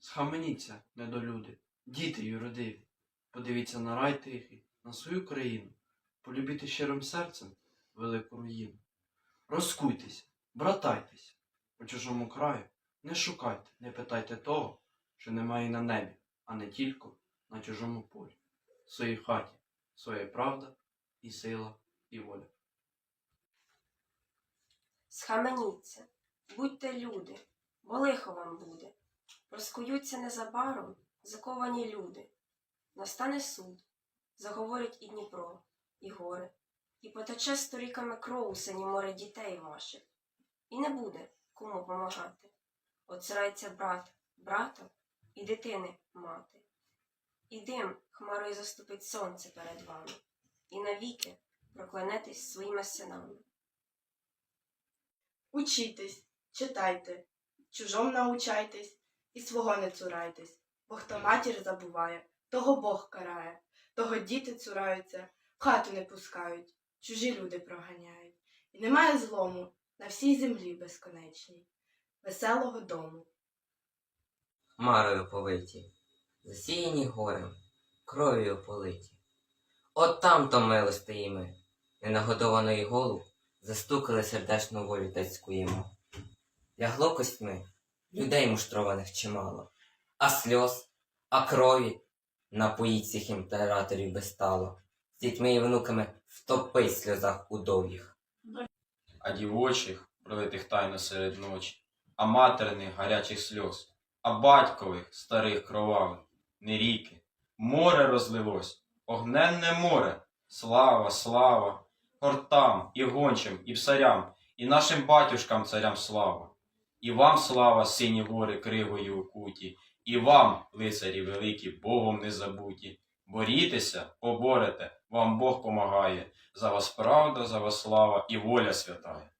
Схаменіться, недолюди, діти юродиві, подивіться на рай тихий, на свою країну, полюбіте щирим серцем велику руїну. Розкуйтеся, братайтеся, по чужому краю не шукайте, не питайте того, що немає на небі, а не тільки на чужому полі, в своїй хаті, своя правда і сила і воля. Схаменіться, будьте люди, бо лихо вам буде. Розкуються незабаром заковані люди. Настане суд, заговорить і Дніпро, і горе, і потече сторіками кров у сині море дітей ваших. І не буде кому помагати. Оцирається брат брата і дитини мати. І дим хмарою заступить сонце перед вами, і навіки проклянетесь своїми синами. Учітесь, читайте, чужом научайтесь і свого не цурайтесь, бо хто матір забуває, того Бог карає, того діти цураються, в хату не пускають, чужі люди проганяють. І немає злому на всій землі безконечній, веселого дому. хмарою повиті, засіяні горем, кров'ю политі. От там то милости ми, ненагодованої голуб, застукали сердечну волю тецьку йому. Лягло костьми, людей муштрованих чимало, а сльоз, а крові напоїть цих імператорів безстало, з дітьми і внуками втопить в сльозах удов'їх. а дівочих, пролитих тайно серед ночі, а материних гарячих сльоз, а батькових старих кровавих, не ріки, море розлилось, огненне море, слава, слава, гортам і гончим, і псарям, і нашим батюшкам царям слава. І вам слава, сині гори кривої укуті, і вам, лицарі великі, Богом не забуті. Борітеся, поборете, вам Бог помагає, за вас правда, за вас слава і воля святая.